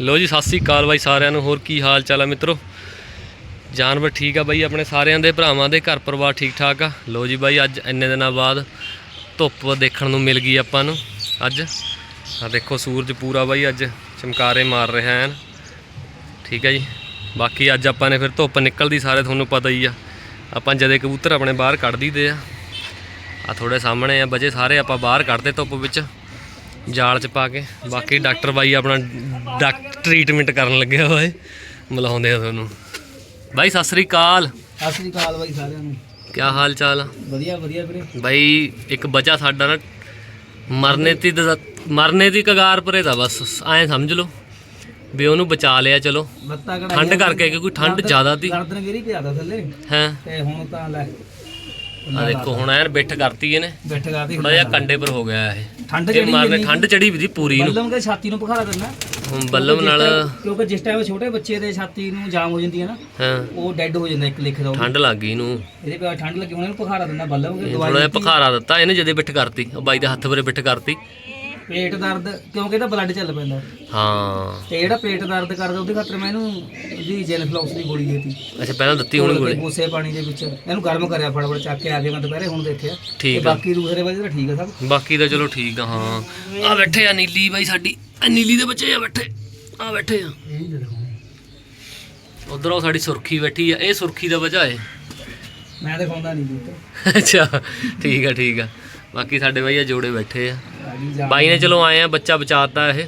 ਲੋ ਜੀ, ਸਤਿ ਸ੍ਰੀ ਅਕਾਲ ਬਾਈ ਸਾਰਿਆਂ ਨੂੰ। ਹੋਰ ਕੀ ਹਾਲ ਚਾਲ ਆ ਮਿੱਤਰੋ? ਜਾਨਵਰ ਠੀਕ ਆ ਬਾਈ ਆਪਣੇ ਸਾਰਿਆਂ ਦੇ, ਭਰਾਵਾਂ ਦੇ, ਘਰ ਪਰਿਵਾਰ ਠੀਕ ਠਾਕ ਆ? ਲੋ ਜੀ ਬਾਈ, ਅੱਜ ਇੰਨੇ ਦਿਨਾਂ ਬਾਅਦ ਧੁੱਪ ਦੇਖਣ ਨੂੰ ਮਿਲ ਗਈ ਆਪਾਂ ਨੂੰ ਅੱਜ। ਆ ਦੇਖੋ ਸੂਰਜ ਪੂਰਾ ਬਾਈ, ਅੱਜ ਚਮਕਾਰੇ ਮਾਰ ਰਿਹਾ ਐਨ। ਠੀਕ ਹੈ ਜੀ। ਬਾਕੀ ਅੱਜ ਆਪਾਂ ਨੇ ਫਿਰ ਧੁੱਪ ਨਿਕਲਦੀ, ਸਾਰੇ ਤੁਹਾਨੂੰ ਪਤਾ ਹੀ ਆ। ਆਪਾਂ ਜਦੇ ਕਬੂਤਰ ਆਪਣੇ ਬਾਹਰ ਕੱਢ ਦਈਦੇ ਆ। ਆ ਥੋੜੇ ਸਾਹਮਣੇ ਆ ਬਜੇ ਸਾਰੇ, ਆਪਾਂ ਬਾਹਰ ਕੱਢਦੇ ਧੁੱਪ ਵਿੱਚ। ਜਾਲ ਚ ਪਾ ਕੇ। ਬਾਕੀ ਡਾਕਟਰ ਬਾਈ ਆਪਣਾ ਡਾਕਟਰ ਟ੍ਰੀਟਮੈਂਟ ਕਰਨ ਲੱਗਿਆ ਹੋਏ ਮਿਲਾਉਂਦੇ ਆ ਤੁਹਾਨੂੰ। ਬਾਈ ਸਤਿ ਸ੍ਰੀ ਅਕਾਲ। ਸਤਿ ਸ੍ਰੀ ਅਕਾਲ ਬਾਈ ਸਾਰਿਆਂ ਨੂੰ। ਕੀ ਹਾਲ ਚਾਲ ਆ? ਵਧੀਆ ਵਧੀਆ ਵੀਰੇ। ਬਾਈ ਇੱਕ ਬੱਚਾ ਸਾਡਾ ਨਾ ਮਰਨੇ ਦੀ ਦ- ਮਰਨੇ ਦੀ ਕਗਾਰ ਪਰੇ ਦਾ ਬਸ। ਐਂ ਸਮਝ ਲਓ ਵੀ ਉਹਨੂੰ ਬਚਾ ਲਿਆ ਚਲੋ। ਠੰਡ ਕਰਕੇ ਕਿਉਂਕਿ ਠੰਡ ਜ਼ਿਆਦਾ ਗਰਦਨ ਗਿਰੀ ਥੱਲੇ। ਹੈ? ਤੇ ਹੁਣ ਤਾਂ ਲੈ ਆ ਦੇਖੋ ਹੁਣ ਐਨ ਬਿੱਠ ਕਰਤੀ ਇਹਨੇ। ਬੈਠ ਦੀ ਥੋੜਾ ਜਿਹਾ ਕੰਡੇ ਪਰ ਹੋ ਗਿਆ ਇਹ। ਠੰਡ ਜਿਹੜੀ ਮਾਰਨੇ ਠੰਡ ਚੜੀ ਵੀ ਦੀ ਪੂਰੀ ਨੂੰ। ਬੱਲਮ ਦੇ ਛਾਤੀ ਨੂੰ ਬੁਖਾਰਾ ਦਿੰਦਾ ਹੁਣ ਬੱਲਮ ਨਾਲ ਕਿਉਂਕਿ ਜਿਸ ਟਾਈਮ ਛੋਟੇ ਬੱਚੇ ਦੇ ਛਾਤੀ ਨੂੰ ਜਾਮ ਹੋ ਜਾਂਦੀ ਹੈ ਨਾ ਹਾਂ। ਉਹ ਡੈੱਡ ਹੋ ਜਾਂਦਾ ਇੱਕ ਲਿਖ ਦਾ। ਠੰਡ ਲੱਗ ਗਈ ਇਹਨੂੰ। ਇਹਦੇ ਕੋਲ ਠੰਡ ਲੱਗੀ ਹੁਣ ਇਹਨੂੰ ਬੁਖਾਰਾ ਦਿੰਦਾ ਬੱਲਮ ਕੇ ਥੋੜਾ ਜਿਹਾ ਪਖਾਰਾ ਦਿੱਤਾ ਇਹਨੇ ਜਦੇ ਬਿੱਠ ਕਰਤੀ। ਉਹ ਬਾਈ ਦੇ ਹੱਥ ਪਰੇ ਬਿੱਠ ਕਰਤੀ। ਪੇਟ ਦਰਦ ਕਿਉਂਕਿ ਇਹਦਾ ਬਲੱਡ ਚੱਲ ਪੈਂਦਾ। ਹਾਂ। ਤੇ ਜਿਹੜਾ ਪੇਟ ਦਰਦ ਕਰਦਾ ਉਹਦੇ ਖਾਤਰ ਮੈਂ ਇਹਨੂੰ ਇਹਦੀ ਜੈਨਫਲੌਕਸ ਦੀ ਗੋਲੀ ਦੇਤੀ। ਅੱਛਾ ਪਹਿਲਾਂ ਦਿੱਤੀ ਹੋਣੀ ਗੋਲੀ ਗੋਸੇ ਪਾਣੀ ਦੇ ਵਿੱਚ। ਇਹਨੂੰ ਗਰਮ ਕਰਿਆ ਫਟਾਫਟ ਚੱਕ ਕੇ ਆ ਕੇ ਮੈਂ ਦੁਪਹਿਰੇ ਹੁਣ ਦੇਖਿਆ। ਤੇ ਠੀਕ ਆ। ਬਾਕੀ ਦੂਸਰੇ ਵਜੇ ਤਾਂ ਠੀਕ ਆ ਸਭ। ਬਾਕੀ ਤਾਂ ਚਲੋ ਠੀਕ ਆ ਹਾਂ। ਆ ਬੈਠੇ ਆ ਨੀਲੀ ਬਾਈ ਸਾਡੀ। ਆ ਨੀਲੀ ਦੇ ਬੱਚੇ ਆ ਬੈਠੇ। ਆ ਬੈਠੇ ਆ। ਇਹ ਸਾਡੀ ਸੁਰਖੀ ਬੈਠੀ ਆ। ਇਹ ਸੁਰਖੀ ਦਾ ਵਜ੍ਹਾ ਏ। ਮੈਂ ਦਿਖਾਉਂਦਾ ਨਹੀਂ ਦੁੱਤ ਅੱਛਾ ਠੀਕ ਆ ਠੀਕ ਆ। ਬਾਕੀ ਸਾਡੇ ਬਾਈ ਆ ਜੋੜੇ ਬੈਠੇ ਆ। ਜਾ ਬਾਈ ਨੇ ਚਲੋ ਆਏ ਆ, ਬੱਚਾ ਬਚਾਤਾ ਇਹ।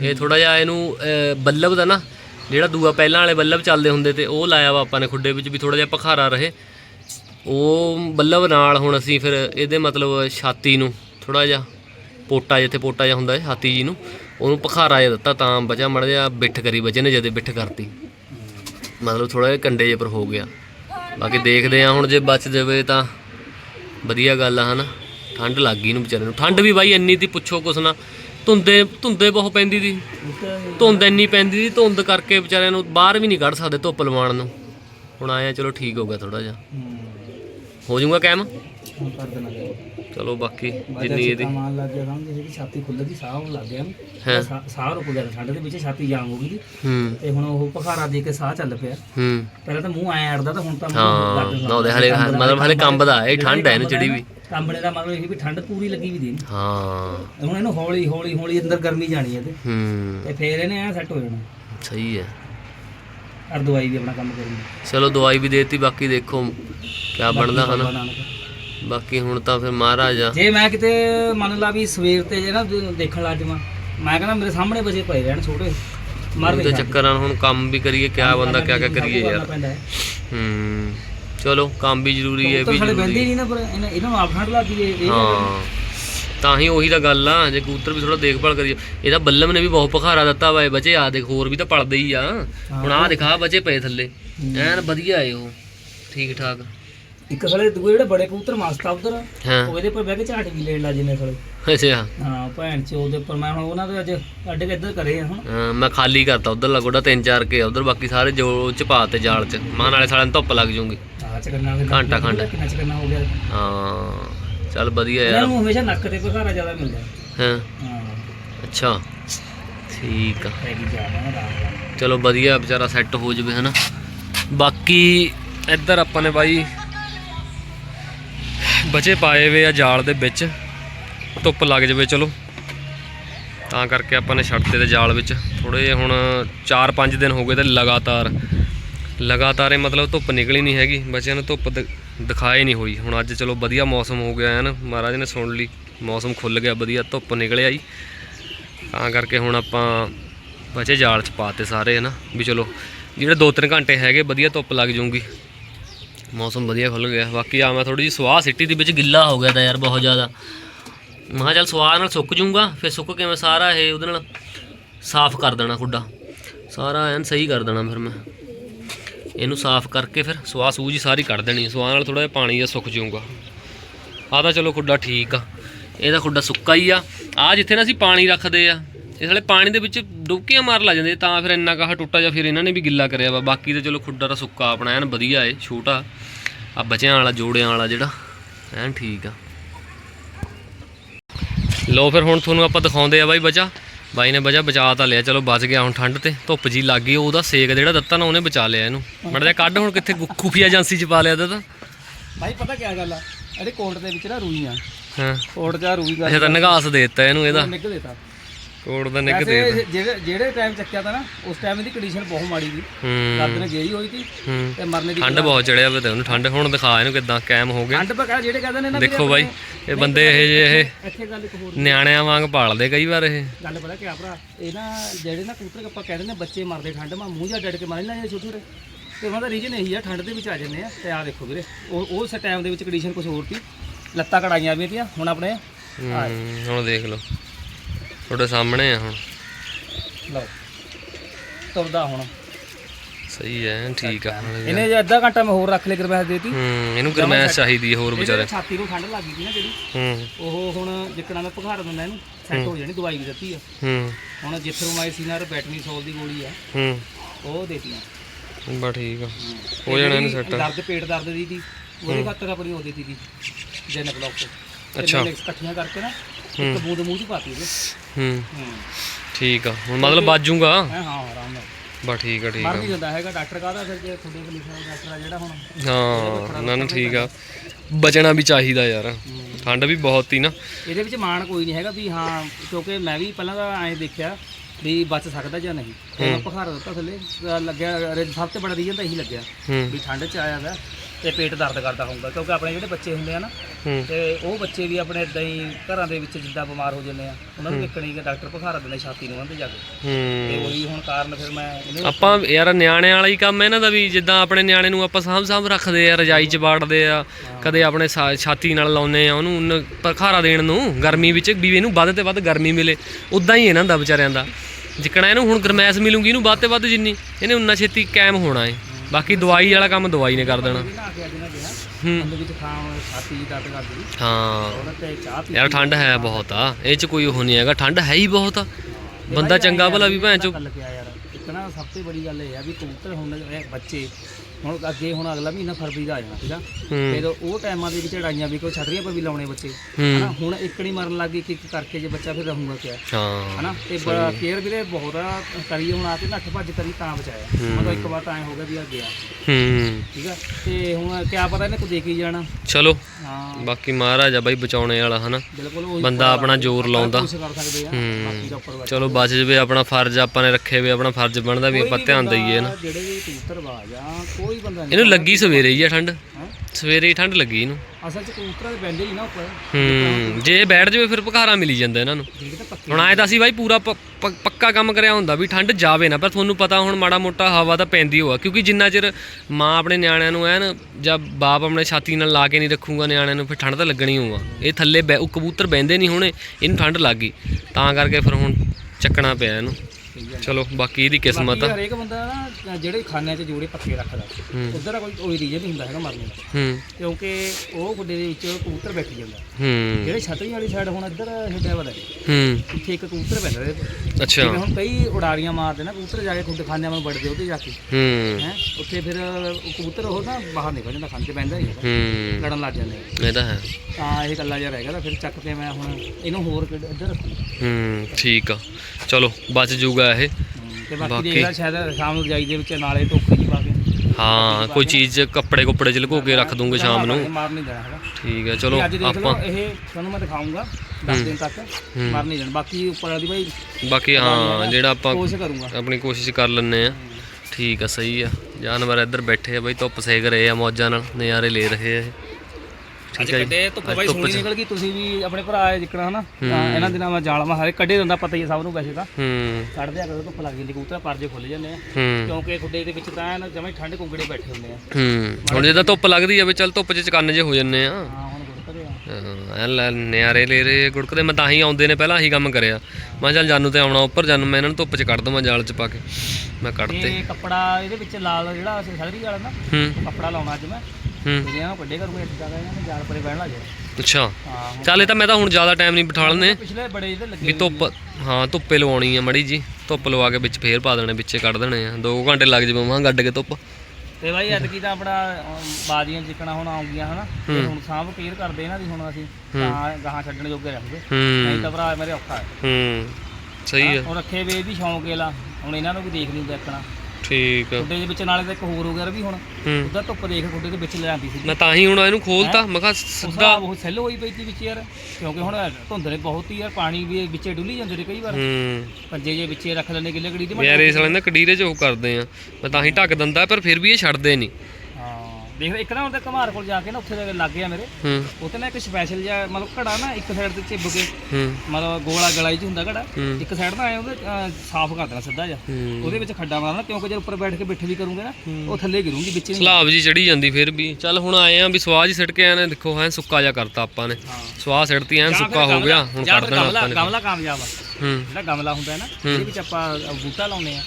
ਇਹ ਥੋੜਾ ਜਿਹਾ ਇਹਨੂੰ ਬੱਲਬ ਦਾ ਨਾ, ਜਿਹੜਾ ਦੂਆ ਪਹਿਲਾਂ ਵਾਲੇ ਬੱਲਬ ਚੱਲਦੇ ਹੁੰਦੇ ਤੇ ਉਹ ਲਾਇਆ ਵਾ ਆਪਾਂ ਨੇ ਖੁੱਡੇ ਵਿੱਚ ਵੀ ਥੋੜਾ ਜਿਹਾ ਪਖਾਰਾ ਰਹੇ। ਉਹ ਬੱਲਬ ਨਾਲ ਹੁਣ ਅਸੀਂ ਫਿਰ ਇਹਦੇ ਮਤਲਬ ਛਾਤੀ ਨੂੰ ਥੋੜਾ ਜਿਹਾ ਪੋਟਾ ਜਿੱਥੇ ਪੋਟਾ ਜਿਹਾ ਹੁੰਦਾ ਹੈ, ਛਾਤੀ ਜੀ ਨੂੰ, ਉਹਨੂੰ ਪਖਾਰਾ ਜਿਹਾ ਦਿੱਤਾ ਤਾਂ ਬਚਾ ਮੜ ਜਿਹਾ ਬਿੱਠ ਕਰੀ, ਬਚੇ ਨੇ ਜਦੇ ਬਿੱਠ ਕਰਤੀ। ਮਤਲਬ ਥੋੜਾ ਜਿਹਾ ਕੰਡੇ ਜੇ ਪਰ ਹੋ ਗਿਆ। ਬਾਕੀ ਦੇਖਦੇ ਆ ਹੁਣ ਜੇ ਬਚ ਜਾਵੇ ਤਾਂ ਵਧੀਆ ਗੱਲ ਆ, ਹਨਾ। ਠੰਡ ਲੱਗ ਗਈ ਨੂੰ ਵਿਚਾਰੇ ਨੂੰ। ਠੰਡ ਵੀ ਬਾਈ ਇੰਨੀ ਤੀ ਪੁੱਛੋ ਕੁਛ ਨਾ। ਧੁੰਦੇ ਧੁੰਦੇ ਬਹੁਤ ਪੈਂਦੀ ਦੀ। ਧੁੰਦ ਇੰਨੀ ਪੈਂਦੀ ਦੀ ਧੁੰਦ ਕਰਕੇ ਵਿਚਾਰਿਆਂ ਨੂੰ ਬਾਹਰ ਵੀ ਨਹੀਂ ਕੱਢ ਸਕਦੇ ਧੁੱਪ ਲਵਾਉਣ ਨੂੰ। ਹੁਣ ਆਏ ਆ ਚਲੋ ਠੀਕ ਹੋ ਗਿਆ ਥੋੜਾ ਜਿਹਾ। ਹੋ ਜਾਊਗਾ ਕੈਮ? ਚਲੋ ਬਾਕੀ ਜਿੰਨੀ ਇਹਦੀ। ਮਾਲ ਲੱਗ ਗਿਆ ਸਮਝ ਜਿਹੜੀ ਛਾਤੀ ਖੁੱਲ ਗਈ ਸਾਹ ਲੱਗ ਗਿਆ। ਸਾਹ- ਰੁਕ ਗਿਆ ਠੰਡ ਦੇ ਵਿੱਚ ਛਾਤੀ ਜਾਮ ਹੋ। ਗਈ ਤੇ ਹੁਣ ਉਹ ਪਖਾਰਾ ਦੇ ਕੇ ਸਾਹ ਚੱਲ ਪਿਆ ਹੂੰ। ਪਹਿਲਾਂ ਤਾਂ ਮੂੰਹ ਐ ਅੜਦਾ ਤਾਂ ਹੁਣ ਤਾਂ ਮੂੰਹ ਹਾਂ ਲੱਗ ਨਾ ਉਹਦੇ ਹਲੇ ਮਤਲਬ ਹਲੇ ਕੰਬਦਾ ਇਹ ਠੰਡ ਹੈ ਇਹਨੂੰ ਚੜੀ ਵੀ। ਕੰਬਣੇ ਦਾ ਮਤਲਬ ਇਹ ਵੀ ਠੰਡ ਪੂਰੀ ਲੱਗੀ ਵੀ ਦੀ ਹਾਂ। ਹੁਣ ਇਹਨੂੰ ਹੌਲੀ ਹੌਲੀ ਹੌਲੀ ਅੰਦਰ ਗਰਮੀ ਜਾਣੀ ਹੈ ਤੇ। ਹੂੰ। ਤੇ ਫੇਰ ਇਹਨੇ ਐ ਸੈੱਟ ਹੋ ਜਾਣਾ। ਸਹੀ ਹੈ। ਅਰ ਦਵਾਈ ਵੀ ਆਪਣਾ ਕੰਮ ਕਰੂਗੀ। ਚਲੋ ਦਵਾਈ ਵੀ ਦੇਤੀ ਬਾਕੀ ਦੇਖੋ ਕਿਆ ਬਣਦਾ ਹਨਾ। ਬਾਕੀ ਹੁਣ ਤਾਂ ਫਿਰ ਮਹਾਰਾਜ। ਆ ਜੇ ਮੈਂ ਕਿਤੇ ਮੰਨ ਲਾ ਵੀ ਸਵੇਰ ਤੇ ਜੇ ਨਾ ਦੇਖਣ ਲੱਗ ਜਾਵਾਂ ਮੈਂ ਕਹਿੰਦਾ ਮੇਰੇ ਸਾਹਮਣੇ ਬਚੇ ਪਏ ਰਹਿਣ ਛੋਟੇ। ਮਰ ਚੱਕਰਾਂ ਹੁਣ ਕੰਮ ਵੀ ਕਰੀਏ ਕਿਆ ਬੰਦਾ ਕਿਆ ਕਿਆ ਕਰੀਏ ਯਾਰ। ਹੂੰ। ਚਲੋ ਕੰਮ ਵੀ ਜ਼ਰੂਰੀ ਹੈ ਇਹ ਤਾਂ ਵੀ ਸਾਡੇ ਜ਼ਰੂਰੀ ਬੰਦੇ ਨਹੀਂ ਨਾ ਪਰ ਇਹਨਾਂ ਇਹਨਾਂ ਨੂੰ ਆਪ ਠੰਡ ਲੱਗਦੀ ਹੈ ਇਹ ਹਾਂ। ਤਾਂ ਹੀ ਉਹੀ ਤਾਂ ਗੱਲ ਆ ਜੇ ਕਬੂਤਰ ਵੀ ਥੋੜਾ ਦੇਖਭਾਲ ਕਰੀਏ। ਇਹਦਾ ਬੱਲਮ ਨੇ ਵੀ ਬਹੁਤ ਪਖਾਰਾ ਦਿੱਤਾ ਵਾ ਇਹ ਬੱਚੇ ਆ ਦੇਖ ਹੋਰ ਵੀ ਤਾਂ ਪਲਦੇ ਹੀ ਆ। ਹੁਣ ਆ ਦਿਖਾ ਬੱਚੇ ਪਏ ਥੱਲੇ। ਐਨ ਵਧੀਆ ਏ ਉਹ ਠੀਕ ਠਾਕ ਇੱਕ ਸਾਲੇ ਦੂਏ ਜਿਹੜੇ ਬੜੇ ਕਬੂਤਰ ਮਸਤਾ ਉਧਰ ਹਾਂ। ਉਹ ਇਹਦੇ ਪਰ ਬਹਿ ਕੇ ਝਾਟ ਵੀ ਲੈਣ ਲੱਗ ਜਿੰਨੇ ਸਾਲੇ। ਅੱਛਾ। ਹਾਂ ਭੈਣ ਚ ਉਹਦੇ ਪਰ ਮੈਂ ਹੁਣ ਉਹਨਾਂ ਦੇ ਅੱਜ ਅੱਡ ਕੇ ਇੱਧਰ ਕਰੇ ਆ ਹੁਣ। ਹਾਂ, ਮੈਂ ਖਾਲੀ ਕਰਤਾ ਉਧਰ ਲਗੋੜਾ ਤਿੰਨ ਚਾਰ ਕੇ ਉਧਰ ਬਾਕੀ ਸਾਰੇ ਜੋ ਚ ਪਾਤੇ ਜਾਲ ਚ। ਮਾਂ ਨਾਲੇ ਸਾਲਿਆਂ ਨੂੰ ਧੁੱਪ ਲੱਗ ਜੂਗੀ। ਆ ਚਕਰਨਾ ਫਿਰ ਘੰਟਾ। ਖੰਡ। ਕਿੰਨਾ ਚਕਰਨਾ ਹੋ ਗਿਆ? ਹਾਂ ਚੱਲ ਵਧੀਆ ਇਹਨਾਂ ਯਾਰ। ਨੂੰ ਹਮੇਸ਼ਾ ਨੱਕ ਤੇ ਪਖਾਰਾ ਜ਼ਿਆਦਾ ਮਿਲਦਾ। ਹੈ। ਹਾਂ। ਹਾਂ ਅੱਛਾ। ਠੀਕ ਆ। ਪੈ ਗਈ ਜ਼ਿਆਦਾ ਨਾ ਰਾਮ ਚਲੋ ਵਧੀਆ ਵਿਚਾਰਾ ਸੈੱਟ ਹੋ ਜਵੇ ਹਨਾ। ਬਾਕੀ ਇੱਧਰ ਆਪਾਂ ਨੇ ਬਾਈ ਬਚੇ ਪਾਏ ਵੇ ਆ ਜਾਲ ਦੇ ਵਿੱਚ। ਧੁੱਪ ਲੱਗ ਜਵੇ ਚਲੋ। ਤਾਂ ਕਰਕੇ ਆਪਾਂ ਨੇ ਛੱਡਤੇ ਤੇ ਜਾਲ ਵਿੱਚ। ਥੋੜੇ ਹੁਣ 4-5 ਦਿਨ ਹੋ ਗਏ ਤੇ ਲਗਾਤਾਰ ਲਗਾਤਾਰ ਇਹ ਮਤਲਬ ਧੁੱਪ ਨਿਕਲੀ ਨਹੀਂ ਹੈਗੀ, ਬੱਚਿਆਂ ਨੂੰ ਧੁੱਪ ਦ- ਦਿਖਾਈ ਨਹੀਂ ਹੋਈ। ਹੁਣ ਅੱਜ ਚਲੋ ਵਧੀਆ ਮੌਸਮ ਹੋ ਗਿਆ ਹੈ ਨਾ, ਮਹਾਰਾਜ ਨੇ ਸੁਣ ਲਈ, ਮੌਸਮ ਖੁੱਲ ਗਿਆ, ਵਧੀਆ ਧੁੱਪ ਨਿਕਲਿਆ ਜੀ। ਤਾਂ ਕਰਕੇ ਹੁਣ ਆਪਾਂ ਬੱਚੇ ਜਾਲ ਚ ਪਾਤੇ ਸਾਰੇ, ਹੈ ਨਾ, ਵੀ ਚਲੋ ਜਿਹੜੇ 2-3 ਘੰਟੇ ਹੈਗੇ, ਵਧੀਆ ਧੁੱਪ ਲੱਗ ਜਾਊਗੀ। ਮੌਸਮ ਵਧੀਆ ਖੁੱਲ ਗਿਆ। ਬਾਕੀ ਆ ਮੈਂ ਥੋੜੀ ਜਿਹੀ ਸਵਾਹ ਸਿੱਟੀ ਦੇ ਵਿੱਚ ਗਿੱਲਾ ਹੋ ਗਿਆ ਤਾਂ ਯਾਰ ਬਹੁਤ ਜ਼ਿਆਦਾ। ਮੈਂ ਕਿਹਾ ਚੱਲ ਸਵਾਹ ਨਾਲ ਸੁੱਕ ਜਾਊਗਾ, ਫਿਰ ਸੁੱਕ ਕੇ ਮੈਂ ਸਾਰਾ ਇਹ ਉਹਦੇ ਨਾਲ ਸਾਫ਼ ਕਰ ਦੇਣਾ ਖੁੱਡਾ। ਸਾਰਾ ਐਨ ਸਹੀ ਕਰ ਦੇਣਾ ਫਿਰ ਮੈਂ। ਇਹਨੂੰ ਸਾਫ਼ ਕਰਕੇ ਫਿਰ ਸਵਾਹ ਸੂਹ ਹੀ ਸਾਰੀ ਕੱਢ ਦੇਣੀ ਸਵਾਹ ਨਾਲ ਥੋੜਾ ਜਿਹਾ ਪਾਣੀ ਜਿਹਾ ਸੁੱਕ ਜਾਊਗਾ। ਆ ਤਾਂ ਚਲੋ ਖੁੱਡਾ ਠੀਕ ਆ। ਇਹਦਾ ਖੁੱਡਾ ਸੁੱਕਾ ਹੀ ਆ। ਆ ਜਿੱਥੇ ਨਾ ਅਸੀਂ ਪਾਣੀ ਰੱਖਦੇ ਆ, ਇਸ ਵਾਲੇ ਪਾਣੀ ਦੇ ਵਿੱਚ ਡੁਬਕੀਆਂ ਮਾਰ ਲਾ ਜਾਂਦੇ ਤਾਂ ਫਿਰ ਇੰਨਾ ਕਾਹ ਟੁੱਟਾ ਜਾਂ ਫਿਰ ਇਹਨਾਂ ਨੇ ਵੀ ਗਿੱਲਾ ਕਰਿਆ ਵਾ। ਬਾਕੀ ਤਾਂ ਚਲੋ ਖੁੱਡਾ ਤਾਂ ਸੁੱਕਾ ਆਪਣਾ, ਐਨ ਵਧੀਆ ਏ, ਛੋਟਾ। ਆ ਬਚਿਆਂ ਵਾਲਾ, ਜੋੜਿਆਂ ਵਾਲਾ ਜਿਹੜਾ, ਐਨ ਠੀਕ ਆ। ਲੋ ਫਿਰ ਹੁਣ ਤੁਹਾਨੂੰ ਆਪਾਂ ਦਿਖਾਉਂਦੇ ਆ ਬਾਈ ਬਚਾ। ਬਾਈ ਨੇ ਵਜਾ ਬਚਾ ਤਾਂ ਲਿਆ ਚਲੋ ਬਚ ਗਿਆ ਹੁਣ ਠੰਡ ਤੇ ਧੁੱਪ ਜੀ ਲੱਗ ਗਈ ਉਹਦਾ ਸੇਕ ਜਿਹੜਾ ਦਿੱਤਾ ਨਾ ਉਹਨੇ ਬਚਾ ਲਿਆ ਇਹਨੂੰ। ਮੜ ਜਾ ਕੱਢ ਹੁਣ ਕਿੱਥੇ ਗੁ- ਖੁਫੀਆ ਏਜੰਸੀ ਚ ਪਾ ਲਿਆ ਇਹਦਾ ਤਾਂ। ਭਾਈ ਪਤਾ ਕੀ ਗੱਲ ਆ? ਇਹਦੇ ਕੋਟ ਦੇ ਵਿੱਚ ਨਾ ਰੂਈ ਆ ਹਾਂ। ਕੋਟ ਜਾਂ ਰੂਈ ਅੱਛਾ ਤਾਂ ਨਿਗਾਸ ਦੇ ਦਿੱਤਾ ਇਹਨੂੰ ਇਹਦਾ। ਨਿੱਘ ਦੇਤਾ। ਕੋੜ ਦਾ ਨਿੱਘ ਦੇ ਵੈਸੇ ਜਿਹੜੇ ਜਿਹੜੇ ਟਾਈਮ ਚੱਕਿਆ ਤਾਂ ਨਾ ਉਸ ਟਾਈਮ ਇਹਦੀ ਕੰਡੀਸ਼ਨ ਬਹੁਤ ਮਾੜੀ ਸੀ। ਦਰਦ ਨੇ ਗੇਰੀ ਹੋਈ ਸੀ ਤੇ ਮਰਨੇ ਦੀ ਠੰਡ ਬਹੁਤ ਚੜਿਆ ਵੇ ਤੇ ਉਹਨੂੰ ਠੰਡ। ਹੁਣ ਦਿਖਾ ਇਹਨੂੰ ਕਿਦਾਂ ਕਾਇਮ ਹੋ ਗਿਆ ਠੰਡ ਪਕਾ ਜਿਹੜੇ ਕਹਿੰਦੇ ਨੇ ਨਾ ਦੇਖੋ ਬਾਈ ਇਹ ਬੰਦੇ ਇਹ ਜੇ ਇਹ ਨਿਆਣਿਆਂ ਵਾਂਗ ਪਾਲਦੇ ਕਈ ਵਾਰ ਇਹ। ਗੱਲ ਪਤਾ ਕਿਆ ਭਰਾ ਇਹ ਨਾ ਜਿਹੜੇ ਨਾ ਕਬੂਤਰ ਆਪਾਂ ਕਹਿੰਦੇ ਨੇ ਬੱਚੇ ਮਰਦੇ ਠੰਡ ਮਾ ਮੂੰਹ ਜਾਂ ਡੜ ਕੇ ਮਾਰੇ ਨਾ ਛੋਟੇ ਛੋਟੇ। ਤੇ ਉਹਨਾਂ ਦਾ ਰੀਜਨ ਇਹੀ ਆ ਠੰਡ ਦੇ ਵਿੱਚ ਆ ਜਾਂਦੇ ਆ। ਤੇ ਆ ਦੇਖੋ ਵੀਰੇ ਉਹ ਉਸ ਟਾਈਮ ਦੇ ਵਿੱਚ ਕੰਡੀਸ਼ਨ ਕੁਝ ਹੋਰ ਸੀ। ਲੱਤਾਂ ਕੜਾਈਆਂ ਵੀ ਤੀਆਂ ਹੁਣ ਆਪਣੇ ਹੂੰ, ਹੁਣ ਦੇਖ ਲਓ। ਤੁਹਾਡੇ ਸਾਹਮਣੇ ਆ ਹੁਣ। ਲਓ। ਤੁਰਦਾ ਹੁਣ। ਸਹੀ ਹੈ ਠੀਕ ਆ। ਇਹਨੇ ਜੇ ਅੱਧਾ ਘੰਟਾ ਮੈਂ ਹੋਰ ਰੱਖ ਲੈ ਗਰਮੈਸ਼ ਦੇਤੀ। ਹੂੰ ਇਹਨੂੰ ਗਰਮੈਸ਼ ਚਾਹੀਦੀ ਹੈ ਹੋਰ ਵਿਚਾਰੇ। ਛਾਤੀ ਨੂੰ ਠੰਡ ਲੱਗ ਸੀ ਨਾ ਜਿਹੜੀ। ਹੂੰ। ਉਹ ਹੁਣ ਜਿੱਕਣਾ ਮੈਂ ਭਖਾਰ ਦਿੰਦਾ ਇਹਨੂੰ ਸੈੱਟ ਹੋ। ਜਾਣੀ ਦਵਾਈ ਵੀ ਦਿੱਤੀ ਆ। ਹੂੰ। ਹੁਣ ਜਿਥਰੋਮਾਈਸਿਨ ਔਰ ਬੈਟਨੀਸੋਲ ਦੀ ਗੋਲੀ ਆ। ਹੂੰ। ਉਹ ਦੇਤੀਆਂ ਬਾ ਠੀਕ ਆ। ਹੋ। ਜਾਣਾ ਇਹਨੂੰ ਸੈੱਟ ਦਰਦ ਪੇਟ ਦਰਦ ਦੀ ਦੀ ਉਹਦੇ ਖਾਤਰ ਆਪਣੀ ਉਹ ਦਿੱਤੀ ਦੀ ਜਨ ਬਲੌਕ ਤੇ। ਅੱਛਾ। ਇਕੱਠੀਆਂ ਕਰਕੇ ਨਾ ਇੱਕ ਬੂੰਦ ਮੂੰਹ ਚ ਪਾਤੀ ਉਹਦੇ। ਹੂੰ। ਠੀਕ ਆ। ਹੁਣ ਮਤਲਬ ਬਾਜੂਗਾ ਹੈਂ, ਹਾਂ ਆਰਾਮ ਨਾਲ। ਬਾ ਠੀਕ ਆ ਠੀਕ ਮਰ ਆ ਨਹੀਂ ਜਾਂਦਾ ਹੈਗਾ ਡਾਕਟਰ ਕਾਹਦਾ ਫਿਰ ਜੇ ਤੁਹਾਡੇ ਕੋਲ ਲਿਖਿਆ ਹੋਇਆ ਡਾਕਟਰ ਆ ਜਿਹੜਾ ਹੁਣ ਹਾਂ ਨਾ ਨਾ ਠੀਕ ਆ। ਬਚਣਾ ਵੀ ਚਾਹੀਦਾ ਯਾਰ। ਠੰਡ ਵੀ ਬਹੁਤ ਹੀ ਨਾ। ਇਹਦੇ ਵਿੱਚ ਮਾਣ ਕੋਈ ਨਹੀਂ ਹੈਗਾ ਵੀ ਹਾਂ ਕਿਉਂਕਿ ਮੈਂ ਵੀ ਪਹਿਲਾਂ ਤਾਂ ਐਂ ਦੇਖਿਆ ਵੀ ਬਚ ਸਕਦਾ ਜਾਂ ਨਹੀਂ। ਮੈਂ ਭਖਾਰ ਦਿੱਤਾ ਥੱਲੇ ਲੱਗਿਆ ਸਭ ਤੋਂ ਬੜਾ ਰੀਜਨ ਤਾਂ ਇਹੀ ਲੱਗਿਆ ਵੀ ਠੰਡ ਚ ਆਇਆ ਵਾ। ਤੇ ਪੇਟ ਦਰਦ ਕਰਦਾ ਹੋਊਗਾ ਕਿਉਂਕਿ ਆਪਣੇ ਜਿਹੜੇ ਬੱਚੇ ਹੁੰਦੇ ਆ ਨਾ ਹੂੰ। ਤੇ ਉਹ ਬੱਚੇ ਵੀ ਆਪਣੇ ਇਦਾਂ ਹੀ ਘਰਾਂ ਦੇ ਵਿੱਚ ਜਿੱਦਾਂ ਬਿਮਾਰ ਹੋ ਜਾਂਦੇ ਆ ਉਹਨਾਂ ਨੂੰ ਵੇਖਣੀ ਕਿ ਡਾਕਟਰ ਭਖਾਰਾ ਦਿੰਦੇ ਛਾਤੀ ਨੂੰ ਉਹਦੇ ਜਾ ਕੇ। ਤੇ ਹੂੰ। ਉਹੀ ਹੁਣ ਕਾਰਨ ਫਿਰ ਮੈਂ ਇਹਨੂੰ ਆਪਾਂ ਯਾਰ ਨਿਆਣਿਆਂ ਵਾਲਾ ਹੀ ਕੰਮ ਹੈ ਇਹਨਾਂ ਦਾ ਵੀ ਜਿੱਦਾਂ ਆਪਣੇ ਨਿਆਣੇ ਨੂੰ ਆਪਾਂ ਸਾਂਭ ਸਾਂਭ ਰੱਖਦੇ ਆ ਰਜਾਈ 'ਚ ਬਾੜਦੇ ਆ ਕਦੇ ਆਪਣੇ ਸਾ- ਛਾਤੀ ਨਾਲ ਲਾਉਨੇ ਆ ਉਹਨੂੰ ਉਨ- ਪਖਾਰਾ ਦੇਣ ਨੂੰ ਗਰਮੀ ਵਿੱਚ ਵੀ ਇਹਨੂੰ ਵੱਧ ਤੇ ਵੱਧ ਗਰਮੀ ਮਿਲੇ ਉਦਾਂ ਹੀ ਇਹਨਾਂ ਦਾ ਵਿਚਾਰਿਆਂ ਦਾ। ਜਿੱਕਣਾ ਇਹਨੂੰ ਹੁਣ ਗਰਮੈਸ਼ ਮਿਲੂਗੀ ਇਹਨੂੰ ਵੱਧ ਤੇ ਵੱਧ ਜਿੰਨੀ ਇਹਨੇ ਉਨਾ ਛੇਤੀ ਕਾਇਮ ਹੋਣਾ ਏ। ਬਾਕੀ ਦਵਾਈ ਵਾਲਾ ਕੰਮ ਦਵਾਈ ਨੇ ਕਰ ਦੇਣਾ। ਵੀ ਨਾ ਕੇ ਅੱਜ ਨਾ ਗਿਆ ਹੂੰ। ਉਹਦੇ ਵਿੱਚ ਖਾਂ ਛਾਤੀ ਦੀ ਦਰਦ ਕਰਦੀ ਸੀ। ਹਾਂ। ਉਹਨਾਂ ਤੇ ਚਾਹ ਪੀ ਯਾਰ ਠੰਡ ਹੈ ਬਹੁਤ ਆ। ਇਹ 'ਚ ਕੋਈ ਉਹ ਨਹੀਂ ਹੈਗਾ ਠੰਡ ਹੈ ਹੀ ਬਹੁਤ। ਆ ਬੰਦਾ ਚੰਗਾ ਭਲਾ ਵੀ ਭੈਣ ਚੋ ਗੱਲ ਪਿਆ ਯਾਰ ਇੱਕ ਨਾ ਸਭ ਤੋਂ ਬੜੀ ਗੱਲ ਇਹ ਆ ਵੀ ਕਬੂਤਰ ਹੁਣ ਇਹ ਬੱਚੇ ਹੁਣ ਅੱਗੇ ਹੁਣ ਅਗਲਾ ਮਹੀਨਾ ਫਰਵਰੀ ਦਾ ਆ ਜਾਣਾ ਠੀਕ ਆ ਫਿਰ ਉਹ ਟਾਈਮਾਂ ਦੇ ਵਿੱਚ ਲੜਾਈਆਂ ਵੀ ਕੋਈ ਛਤਰੀਆਂ ਪਰ ਵੀ ਲਾਉਣੇ ਬੱਚੇ। ਹਨਾ ਹੁਣ ਇੱਕ ਨਹੀਂ ਮਰਨ ਲੱਗ ਗਈ ਕਿ ਕਰਕੇ ਜੇ ਬੱਚਾ ਫਿਰ ਰਹੂਗਾ ਕਿਆ? ਹਨਾ ਤੇ ਬੜਾ ਕੇਅਰ ਵੀਰੇ ਬਹੁਤ ਕਰੀ ਹੁਣ ਆ ਕੇ ਨੱਠ ਭੱਜ ਕਰੀ ਤਾਂ ਬਚਾਇਆ। ਮਤਲਬ ਇੱਕ ਵਾਰ ਤਾਂ ਐ ਹੋ ਗਿਆ ਵੀ ਆ। ਗਿਆ ਹੂੰ। ਠੀਕ ਆ? ਤੇ ਹੁਣ ਕਿਆ ਪਤਾ ਇਹਨੇ ਕੋ ਦੇ ਕੇ ਹੀ ਜਾਣਾ। ਚਲੋ। ਹਾਂ। ਬਾਕੀ ਮਹਾਰਾਜ ਆ ਬਾਈ ਬਚਾਉਣੇ ਵਾਲਾ ਹਨਾ? ਬਿਲਕੁਲ ਉਹ ਬੰਦਾ ਆਪਣਾ ਜ਼ੋਰ ਲਾਉਂਦਾ। ਕੁਛ ਕਰ ਸਕਦੇ ਆ ਹੂੰ। ਬਾਕੀ ਦਾ ਉੱਪਰ ਬੈਠ ਚਲੋ ਬਚ ਜਵੇ ਆਪਣਾ ਫਰਜ਼ ਆਪਾਂ ਨੇ ਰੱਖੇ ਵੇ ਆਪਣਾ ਫਰਜ਼ ਬਣਦਾ ਵੀ ਆਪਾਂ ਧਿਆਨ ਦਈਏ ਨਾ ਜਿਹੜੇ ਵੀ ਕਬੂਤਰ ਬਾਜ ਆ ਕੋਈ ਬੰਦਾ ਨਹੀਂ ਇਹਨੂੰ ਲੱਗੀ ਸਵੇਰੇ ਹੀ ਆ ਠੰਡ? ਸਵੇਰੇ ਹੀ ਠੰਡ ਲੱਗੀ ਇਹਨੂੰ। ਅਸਲ ਚ ਕਬੂਤਰਾਂ ਦੇ ਬੈਂਦੇ ਹੀ ਨਾ ਉੱਪਰ। ਹੂੰ ਜੇ ਇਹ ਬੈਠ ਜਵੇ ਫਿਰ ਪਕਾਰਾ ਮਿਲੀ ਜਾਂਦਾ ਇਹਨਾਂ ਨੂੰ। ਜਿਹੜੇ ਤਾਂ ਪੱਕੇ ਹੁਣ ਆਏ ਤਾਂ ਅਸੀਂ ਬਾਈ ਪੂਰਾ ਪੱਕਾ ਕੰਮ ਕਰਿਆ ਹੁੰਦਾ ਵੀ ਠੰਡ ਜਾਵੇ ਨਾ ਪਰ ਤੁਹਾਨੂੰ ਪਤਾ ਹੁਣ ਮਾੜਾ ਮੋਟਾ ਹਵਾ ਤਾਂ ਪੈਂਦੀ ਹੋਆ ਕਿਉਂਕਿ ਜਿੰਨਾ ਚਿਰ ਮਾਂ ਆਪਣੇ ਨਿਆਣਿਆਂ ਨੂੰ ਐਨ ਜਾਂ ਬਾਪ ਆਪਣੇ ਛਾਤੀ ਨਾਲ ਲਾ ਕੇ ਨਹੀਂ ਰੱਖੂਗਾ ਨਿਆਣਿਆਂ ਨੂੰ ਫਿਰ ਠੰਡ ਤਾਂ ਲੱਗਣੀ ਹੋਆ ਇਹ ਥੱਲੇ ਉਹ ਕਬੂਤਰ ਬਹਿੰਦੇ ਨਹੀਂ ਹੋਣੇ ਇਹਨੂੰ ਠੰਡ ਲੱਗ ਗਈ। ਤਾਂ ਕਰਕੇ ਫਿਰ ਹੁਣ ਚੱਕਣਾ ਪਿਆ ਇਹਨੂੰ। ਚਲੋ ਬਾਕੀ ਇਹਦੀ ਕਿਸਮਤ ਆ। ਹਰੇਕ ਬੰਦਾ ਨਾ ਜਿਹੜੇ ਖਾਨਿਆਂ 'ਚ ਜੋੜੇ ਪੱਕੇ ਰੱਖਦਾ। ਉਧਰ ਕੋਈ ਕੋਈ ਰੀਜਨ ਨਹੀਂ ਹੁੰਦਾ ਹੈਗਾ ਮਰਨੇ ਦਾ। ਹੂੰ। ਕਿਉਂਕਿ ਉਹ ਖੁੱਡੇ ਦੇ ਵਿੱਚ ਕਬੂਤਰ ਬੈਠੀ ਜਾਂਦਾ। ਹੂੰ। ਜਿਹੜੇ ਛਤਰੀ ਵਾਲੀ ਸਾਈਡ ਹੁਣ ਇੱਧਰ ਹਿੱਟਿਆ ਵਾਲਾ ਹੂੰ। ਇੱਥੇ ਇੱਕ ਕਬੂਤਰ ਪੈਂਦਾ ਇਹਦੇ। ਅੱਛਾ। ਹੁਣ ਕਈ ਉਡਾਰੀਆਂ ਮਾਰਦੇ ਨਾ ਕਬੂਤਰ ਜਾ ਕੇ ਖੁੱਡੇ ਖਾਨਿਆਂ ਵਿੱਚ ਵੜਦੇ ਉਹਦੇ ਜਾ ਕੇ। ਹੂੰ। ਹੈ ਉੱਥੇ ਫਿਰ ਕਬੂਤਰ ਉਹ ਨਾ ਬਾਹਰ ਨਿਕਲ ਜਾਂਦਾ ਖਾਨ 'ਚ ਹੈਗਾ। ਹੂੰ। ਲੜਨ ਲੱਗ ਜਾਂਦੇ। ਇਹ ਤਾਂ ਹੈ। ਤਾਂ ਇਹ ਗੱਲਾਂ ਜਿਹਾ ਰਹਿ ਗਿਆ ਤਾਂ ਫਿਰ ਚੱਕ ਕੇ ਮੈਂ ਹੁਣ ਇਹਨੂੰ ਹੋਰ ਇੱਧਰ ਰੱਖੀ ਹੂੰ ਠੀਕ ਆ। ਚਲੋ ਬਚ ਜੂਗਾ ਇਹ। ਤੇ ਬਾਕੀ ਬਾਕੀ- ਦੇਖਦਾ ਸ਼ਾਇਦ ਸ਼ਾਮ ਨੂੰ ਰਜਾਈ ਦੇ ਵਿੱਚ ਨਾਲੇ ਟੋਕਰੀ ਜੀ ਪਾ ਕੇ ਹਾਂ ਕੋਈ ਚੀਜ਼ ਕੱਪੜੇ ਕੁੱਪੜੇ ਚ ਲੁਕੋ ਕੇ ਰੱਖ ਦੂੰਗੇ ਸ਼ਾਮ ਨੂੰ ਇਹ ਮਾਰ ਨਹੀਂ ਦੇਣਾ ਹੈਗਾ। ਠੀਕ ਹੈ ਚਲੋ ਤੇ ਅੱਜ ਦੇਖ ਆਪਾਂ ਇਹ ਤੁਹਾਨੂੰ ਮੈਂ ਦਿਖਾਉਂਗਾ 10 ਦਿਨ ਤੱਕ। ਮਾਰ ਨਹੀਂ ਦੇਣਾ। ਬਾਕੀ ਉੱਪਰ ਵਾਲੀ ਭਾਈ ਬਾਕੀ ਹਾਂ ਜਿਹੜਾ ਆਪਾਂ ਕੋਸ਼ਿਸ਼ ਕਰੂੰਗਾ। ਆਪਣੀ ਕੋਸ਼ਿਸ਼ ਕਰ ਲੈਂਦੇ ਆ ਠੀਕ ਆ ਸਹੀ ਆ। ਜਾਨਵਰ ਇੱਧਰ ਬੈਠੇ ਆ ਬਈ ਧੁੱਪ ਸੇਕ ਰਹੇ ਆ ਮੌਜਾਂ ਨਾਲ ਨਜ਼ਾਰੇ ਲੈ ਰਹੇ ਆ ਇਹ। ਅੱਜ ਹੈ ਕੱਢੇ ਧੁੱਪ ਬਾਈ ਸੋਹਣੀ। ਨਿਕਲ ਗਈ ਤੁਸੀਂ ਵੀ ਆਪਣੇ ਭਰਾ ਜਿੱਕਣਾ ਹਨਾ? ਇਹਨਾਂ ਦਿਨਾਂ ਮੈਂ ਜਾਲ ਮਾਰੇ ਕੱਢੇ ਦਿੰਦਾ ਪਤਾ ਹੀ ਹੈ ਸਭ ਨੂੰ ਵੈਸੇ ਤਾਂ। ਹੂੰ। ਕੱਢਦੇ ਆ ਕਦੋਂ ਧੁੱਪ ਲੱਗ ਜਾਂਦੀ ਕਬੂਤਰ ਪਰਜੇ ਖੁੱਲ ਜਾਂਦੇ ਆ। ਹੂੰ। ਕਿਉਂਕਿ ਖੁੱਡੇ ਦੇ ਵਿੱਚ ਤਾਂ ਜਮੇ ਠੰਡ ਕੁੰਗੜੇ ਬੈਠੇ ਹੁੰਦੇ ਆ। ਹੂੰ। ਹੁਣ ਜਿੱਦਾਂ ਧੁੱਪ ਲੱਗਦੀ ਆ ਵੀ ਚੱਲ ਧੁੱਪ 'ਚ ਚਕੰਨ ਜੇ ਹੋ ਜੰਨੇ ਆ। ਹਾਂ ਹੁਣ ਗੁਰਕਰੇ ਆ। ਹਾਂ, ਐਂ ਨਿਆਰੇ ਲੈ ਰਹੇ ਗੁੜਕਦੇ ਮੈਂ ਤਾਂ ਹੀ ਆਉਂਦੇ ਨੇ ਪਹਿਲਾਂ ਆਹੀ ਕੰਮ ਕਰਿਆ। ਮੈਂ ਚੱਲ ਜਾਨੂ ਤੇ ਆਉਣਾ ਉੱਪਰ ਜਾਨੂ ਮੈਂ ਇਹਨਾਂ ਨੂੰ ਧੁੱਪ 'ਚ ਕੱਢ ਦਵਾਂ ਜਾਲ 'ਚ ਪਾ ਕੇ। ਮੈਂ ਕੱਢਤੇ। ਇਹ ਕੱਪੜਾ ਇਹਦੇ ਵਿੱਚ ਲਾਲ ਜਿਹੜਾ ਸਲਰੀ ਵਾਲਾ ਨਾ ਹੂੰ। ਕੱਪੜਾ ਲਾਉਣਾ ਅੱਜ ਮੈਂ। ਹੂੰ। ਨੇ ਜਾਲ ਪਰੇ ਬਹਿਣ ਲੱਗ ਅੱਛਾ। ਹਾਂ ਹੁਣ ਚੱਲ ਇਹ ਤਾਂ ਮੈਂ ਤਾਂ ਹੁਣ ਜ਼ਿਆਦਾ ਟਾਈਮ ਨਹੀਂ ਬਿਠਾ ਲਨੇ ਪਿਛਲੇ ਬੜੇ ਇਹਦੇ ਲੱਗੇ ਵੀ ਧੁੱਪ ਹਾਂ ਧੁੱਪੇ ਲਵਾਉਣੀ ਆ ਮੜੀ ਜੀ। ਧੁੱਪ ਲਵਾ ਕੇ ਵਿੱਚ ਫੇਰ ਪਾ ਦੇਣੇ ਵਿੱਚੇ ਕੱਢ ਦੇਣੇ ਆ। 2 ਘੰਟੇ ਲੱਗ ਜਾਵੇ ਮਾਂ ਗੱਡ ਕੇ ਧੁੱਪ। ਤੇ ਬਾਈ ਐਤਕੀ ਤਾਂ ਆਪਣਾ ਅਮ, ਬਾਜ਼ੀਆਂ ਹੁਣ ਆਉਂਗੀਆਂ ਹਨਾ। ਤੇ ਹੁਣ ਸਾਂਭ ਕਲੀਅਰ ਕਰਦੇ ਇਹਨਾਂ ਦੀ ਹੁਣ ਅਸੀਂ। ਤਾਂ ਗਾਹਾਂ ਛੱਡਣ ਜੋਗੇ ਰਹੂਗੇ ਨਹੀਂ ਹੂੰ ਤਾਂ ਭਰਾ ਮੇਰੇ ਔਖਾ ਹੈ। ਹੂੰ। ਸਹੀ ਆ। ਹੁਣ ਰੱਖੇ ਵੇ ਵੀ ਸ਼ੌਂਕ ਇਹਲਾ ਹੁਣ ਇਹਨਾਂ ਨੂੰ ਵੀ ਦੇਖ ਲਈ ਦੇਖਣਾ। ਠੀਕ। ਆ ਖੁੱਡੇ ਦੇ ਵਿੱਚ ਨਾਲੇ ਤਾਂ ਇੱਕ ਹੋਰ ਹੋ ਗਿਆ ਵੀ ਹੁਣ। ਹੂੰ। ਉਹਦਾ ਧੁੱਪ ਦੇਖ ਖੁੱਡੇ ਦੇ ਵਿੱਚ ਲੈ ਆਂਦੀ ਸੀ ਮੈਂ ਤਾਂ ਹੀ ਹੁਣ ਇਹਨੂੰ ਖੋਲਤਾ ਮੈਂ ਕਿਹਾ ਸਿੱਧਾ ਸਿੱਧਾ ਉਹ ਸੈੱਲ ਹੋਈ ਪਈ ਸੀ ਵਿੱਚ ਯਾਰ ਕਿਉਂਕਿ ਹੁਣ ਧੁੰਦ ਨੇ ਬਹੁਤ ਹੀ ਯਾਰ ਪਾਣੀ ਵੀ ਵਿੱਚੇ ਡੁੱਲੀ ਜਾਂਦੇ ਨੇ ਕਈ ਵਾਰ। ਹੂੰ। ਪੰਜੇ ਜੇ ਵਿੱਚੇ ਰੱਖ ਲੈਣੇ ਗਿੱਲੇ ਗੜੀ ਦੇ ਯਾਰ ਇਸ ਵਾਲੇ ਨਾ ਕਡੀਰੇ ਚ ਉਹ ਕਰਦੇ ਆ। ਮੈਂ ਤਾਂ ਹੀ ਢੱਕ ਦਿੰਦਾ ਪਰ ਫਿਰ ਵੀ ਇਹ ਛੱਡਦੇ ਨਹੀਂ। ਦੇਖ ਇੱਕ ਨਾ ਹੁਣ ਤੇ ਘਮਾਰ ਕੋਲ ਜਾ ਕੇ ਨਾ ਉੱਥੇ ਕੇ ਲੱਗ ਗਿਆ ਮੇਰੇ। ਹੂੰ। ਉੱਥੇ ਨਾ ਇੱਕ ਸਪੈਸ਼ਲ ਜਿਹਾ ਮਤਲਬ ਘੜਾ ਨਾ ਇੱਕ ਸਾਈਡ ਤੇ ਚਿੱਬ ਕੇ ਹੂੰ। ਮਤਲਬ ਗੋਲਾ ਗਲਾਈ ਚ ਹੁੰਦਾ ਘੜਾ। ਇੱਕ ਸਾਈਡ ਨਾ ਐ ਉਹਦੇ ਸਾਫ਼ ਕਰ ਦੇਣਾ ਸਿੱਧਾ ਜਿਹਾ। ਉਹਦੇ ਵਿੱਚ ਖੱਡਾ ਮਾਰਨਾ ਕਿਉਂਕਿ ਜੇ ਉੱਪਰ ਬੈਠ ਕੇ ਬਿੱਠ ਵੀ ਕਰੂੰਗੇ ਨਾ ਉਹ ਥੱਲੇ ਗਿਰੂੰਗੀ ਵਿੱਚ ਨਹੀਂ। ਸਲਾਬ ਜੀ ਚੜੀ ਜਾਂਦੀ ਫਿਰ ਵੀ। ਚੱਲ ਹੁਣ ਆਏ ਆ ਵੀ ਸਵਾਹ ਜੀ ਸਿੱਟ ਕੇ ਆਏ ਨੇ ਦੇਖੋ ਹੈ ਸੁੱਕਾ ਜਿਹਾ ਕਰਤਾ ਆਪਾਂ ਨੇ। ਸਵਾਹ ਸਿੱਟਤੀ ਜਾਂ ਸੁੱਕਾ ਹੋ ਗਿਆ ਹੁਣ ਫਿਰ ਦੇਣਾ ਆਪਾਂ ਨੇ। ਗਮਲਾ ਕਾਮਯਾਬ ਆ। ਜਿਹੜਾ ਗਮਲਾ ਹੁੰਦਾ ਹੈ ਨਾ ਇਹਦੇ ਵਿੱਚ ਆਪਾਂ ਬੂਟਾ ਲਾਉਂਦੇ ਆ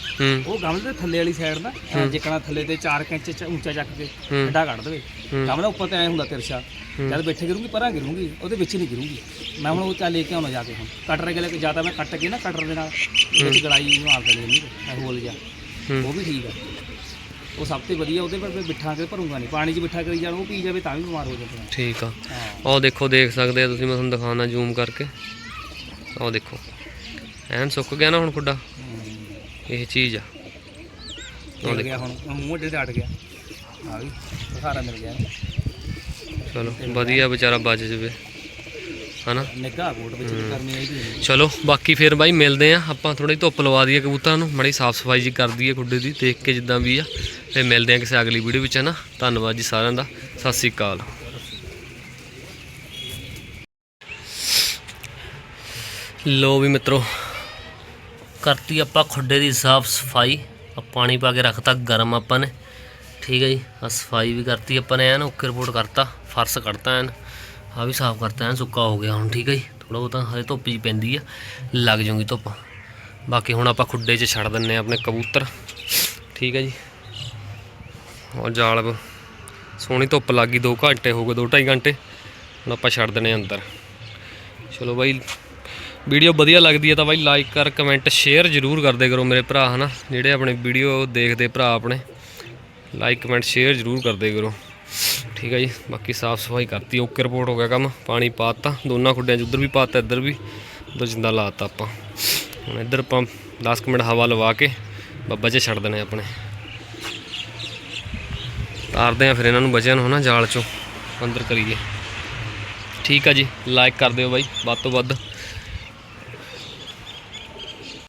ਉਹ ਗਮਲੇ ਦੇ ਥੱਲੇ ਵਾਲੀ ਸਾਈਡ ਨਾ ਜਿੱਕਣਾ ਥੱਲੇ ਤੇ 4 ਇੰਚ ਚ ਉੱਚਾ ਚੱਕ ਕੇ। ਖੱਡਾ ਕੱਢ ਦੇਵੇ। ਗਮਲਾ ਉੱਪਰ ਤੇ ਐ ਹੁੰਦਾ ਤਿਰਛਾ ਜਦ ਬੈਠੇ ਗਿਰੂੰਗੀ ਪਰਾਂ ਗਿਰੂੰਗੀ ਉਹਦੇ ਵਿੱਚ ਨਹੀਂ ਗਿਰੂੰਗੀ। ਮੈਂ ਹੁਣ ਉਹ ਚੱਲ ਲੈ ਕੇ ਆਉਣਾ ਜਾ ਕੇ ਹੁਣ। ਕਟਰ ਗਲੇ ਕੇ ਜ਼ਿਆਦਾ ਮੈਂ ਕੱਟ ਕੇ ਨਾ ਕਟਰ ਦੇ ਨਾਲ ਵਿੱਚ ਗੜਾਈ ਮਾਰ ਨਹੀਂ ਮੈਂ ਹੋਲ ਜਾ। ਉਹ ਵੀ ਠੀਕ ਆ। ਉਹ ਸਭ ਤੋਂ ਵਧੀਆ ਉਹਦੇ ਪਰ ਬਿਠਾ ਕੇ ਭਰੂੰਗਾ ਨਹੀਂ। ਪਾਣੀ 'ਚ ਬਿਠਾ ਕਰੀ ਜਾਣਾ ਉਹ ਪੀ ਜਾਵੇ ਤਾਂ ਵੀ ਬਿਮਾਰ ਹੋ ਜਾਂਦਾ। ਠੀਕ ਆ। ਹਾਂ। ਆਹ ਦੇਖੋ ਦੇਖ ਸਕਦੇ ਆ ਤੁਸੀਂ ਮੈਂ ਤੁਹਾਨੂੰ ਦਿਖਾਉਣਾ ਜ਼ੂਮ ਕਰਕੇ। ਆਹ ਦੇਖੋ। ਐਨ ਸੁੱਕ ਗਿਆ ਨਾ ਹੁਣ ਖੁੱਡਾ? ਇਹ ਚੀਜ਼ ਆ। ਹੋ ਗਿਆ ਹੁਣ ਮੂੰਹ ਡੇ ਅਟ ਗਿਆ। ਆ ਵੀ ਸਹਾਰਾ ਮਿਲ ਗਿਆ। ਚਲੋ ਵਧੀਆ ਵਿਚਾਰਾ ਬਚ ਜਵੇ। ਹਨਾ? ਨਿੱਘਾ ਕੋਟ ਵਿੱਚ ਕਰਨੀ ਹੈ ਚਲੋ ਬਾਕੀ ਫਿਰ ਬਾਈ ਮਿਲਦੇ ਆ। ਆਪਾਂ ਥੋੜੀ ਧੁੱਪ ਲਵਾ ਦਈਏ ਕਬੂਤਰਾਂ ਨੂੰ। ਮੜੀ ਸਾਫ਼ ਸਫ਼ਾਈ ਜੀ ਕਰ ਦਈਏ ਖੁੱਡੇ ਦੀ ਦੇਖ ਕੇ ਜਿੱਦਾਂ ਵੀ ਆ। ਤੇ ਮਿਲਦੇ ਆ ਕਿਸੇ ਅਗਲੀ ਵੀਡੀਓ ਵਿੱਚ ਹਨਾ? ਧੰਨਵਾਦ ਜੀ ਸਾਰਿਆਂ ਦਾ। ਸਤਿ ਸ੍ਰੀ ਅਕਾਲ। ਲੋ ਵੀ ਮਿੱਤਰੋ ਕਰਤੀ ਆਪਾਂ ਖੁੱਡੇ ਦੀ ਸਾਫ਼ ਸਫ਼ਾਈ। ਪਾਣੀ ਪਾ ਕੇ ਰੱਖਤਾ, ਗਰਮ ਆਪਾਂ ਨੇ। ਠੀਕ ਹੈ ਜੀ ਆ ਸਫ਼ਾਈ ਵੀ ਕਰਤੀ ਆਪਾਂ ਨੇ, ਐਨ ਓਕੇ ਰਿਪੋਰਟ ਕਰਤਾ, ਫਰਸ਼ ਕੱਢਤਾ ਐਨ। ਆ ਵੀ ਸਾਫ਼ ਕਰਤਾ ਐਨ, ਸੁੱਕਾ ਹੋ ਗਿਆ ਹੁਣ, ਠੀਕ ਹੈ ਜੀ। ਥੋੜਾ ਬਹੁਤਾ, ਹਜੇ ਧੁੱਪ ਜੀ ਪੈਂਦੀ ਆ, ਲੱਗ ਜਾਊਗੀ ਧੁੱਪ। ਬਾਕੀ ਹੁਣ ਆਪਾਂ ਖੁੱਡੇ 'ਚ ਛੱਡ ਦਿੰਨੇ ਆ ਆਪਣੇ ਕਬੂਤਰ। ਠੀਕ ਹੈ ਜੀ। ਉਹ ਜਾਲ ਸੋਹਣੀ ਧੁੱਪ ਲੱਗ ਗਈ 2 ਘੰਟੇ ਹੋ ਗਏ 2.5 ਘੰਟੇ। ਹੁਣ ਆਪਾਂ ਛੱਡ ਦਿੰਨੇ ਆ ਅੰਦਰ। ਚਲੋ ਬਾਈ ਵੀਡੀਓ ਵਧੀਆ ਲੱਗਦੀ ਹੈ ਤਾਂ ਬਾਈ ਲਾਈਕ ਕਰ ਕਮੈਂਟ ਸ਼ੇਅਰ ਜ਼ਰੂਰ ਕਰਦੇ ਕਰੋ ਮੇਰੇ ਭਰਾ, ਹਨਾ? ਜਿਹੜੇ ਆਪਣੇ ਵੀਡੀਓ ਦੇਖਦੇ ਭਰਾ ਆਪਣੇ ਲਾਈਕ ਕਮੈਂਟ ਸ਼ੇਅਰ ਜ਼ਰੂਰ ਕਰਦੇ ਕਰੋ। ਠੀਕ ਹੈ ਜੀ, ਬਾਕੀ ਸਾਫ਼ ਸਫ਼ਾਈ ਕਰਤੀ, ਓਕੇ ਰਿਪੋਰਟ ਹੋ ਗਿਆ ਕੰਮ, ਪਾਣੀ ਪਾਤਾ, ਦੋਨਾਂ ਖੁੱਡਿਆਂ 'ਚ ਉਧਰ ਵੀ ਪਾਤਾ, ਇੱਧਰ ਵੀ, ਉਧਰ ਜਿੰਦਾ ਲਾਤਾ ਆਪਾਂ। ਹੁਣ ਇੱਧਰ ਆਪਾਂ 10 ਕੁ ਮਿੰਟ ਹਵਾ ਲਵਾ ਕੇ ਬੱਬਾ 'ਚ ਛੱਡ ਦੇਣੇ ਆਪਣੇ। ਤਾਰਦੇ ਆ ਫਿਰ ਇਹਨਾਂ ਨੂੰ ਬਚਿਆਂ ਨੂੰ, ਹਨਾ, ਜਾਲ 'ਚੋਂ, ਅੰਦਰ ਕਰੀਏ। ਠੀਕ ਆ ਜੀ ਲਾਈਕ ਕਰ ਦਿਓ ਬਾਈ, ਵੱਧ ਤੋਂ ਵੱਧ।